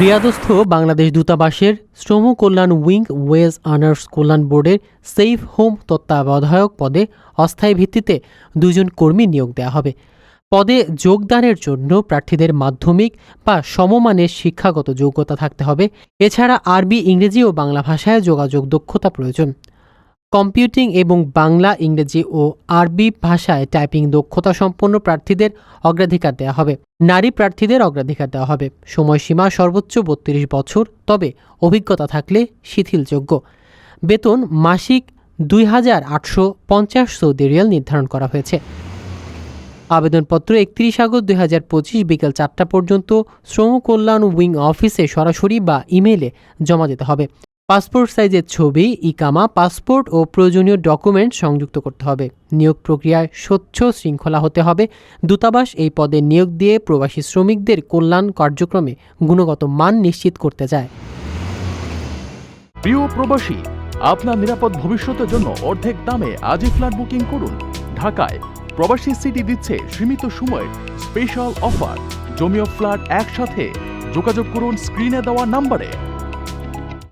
রিয়াদস্থ বাংলাদেশ দূতাবাসের শ্রম কল্যাণ উইং ওয়েজ আনার্স কল্যাণ বোর্ডের সেফ হোম তত্ত্বাবধায়ক পদে অস্থায়ী ভিত্তিতে দুজন কর্মী নিয়োগ দেওয়া হবে। পদে যোগদানের জন্য প্রার্থীদের মাধ্যমিক বা সমমানের শিক্ষাগত যোগ্যতা থাকতে হবে। এছাড়া আরবি, ইংরেজি ও বাংলা ভাষায় যোগাযোগ দক্ষতা প্রয়োজন। কম্পিউটিং এবং বাংলা, ইংরেজি ও আরবি ভাষায় টাইপিং দক্ষতা সম্পন্ন প্রার্থীদের অগ্রাধিকার দেওয়া হবে। নারী প্রার্থীদের অগ্রাধিকার দেওয়া হবে। সময়সীমা সর্বোচ্চ বত্রিশ বছর, তবে অভিজ্ঞতা থাকলে শিথিলযোগ্য। বেতন মাসিক দুই হাজার আটশো পঞ্চাশ সৌদি রিয়াল নির্ধারণ করা হয়েছে। আবেদনপত্র একত্রিশ আগস্ট দুই হাজার পঁচিশ বিকেল চারটা পর্যন্ত শ্রম কল্যাণ উইং অফিসে সরাসরি বা ইমেলে জমা দিতে হবে। পাসপোর্ট সাইজের ছবি, ইকামা, পাসপোর্ট ও প্রয়োজনীয় ডকুমেন্ট সংযুক্ত করতে হবে। নিয়োগ প্রক্রিয়ায় স্বচ্ছ শৃঙ্খলা হতে হবে। দূতাবাস এই পদে নিয়োগ দিয়ে প্রবাসী শ্রমিকদের কল্যাণ কার্যক্রমে গুণগত মান নিশ্চিত করতে চায়। প্রিয় প্রবাসী, আপনার নিরাপদ ভবিষ্যতের জন্য অর্ধেক দামে আজই ফ্ল্যাট বুকিং করুন। ঢাকায় প্রবাসী সিটি দিচ্ছে সীমিত সময়ের স্পেশাল অফার। জমিও ফ্ল্যাট একসাথে। যোগাযোগ করুন স্ক্রিনে দেওয়া নাম্বারে।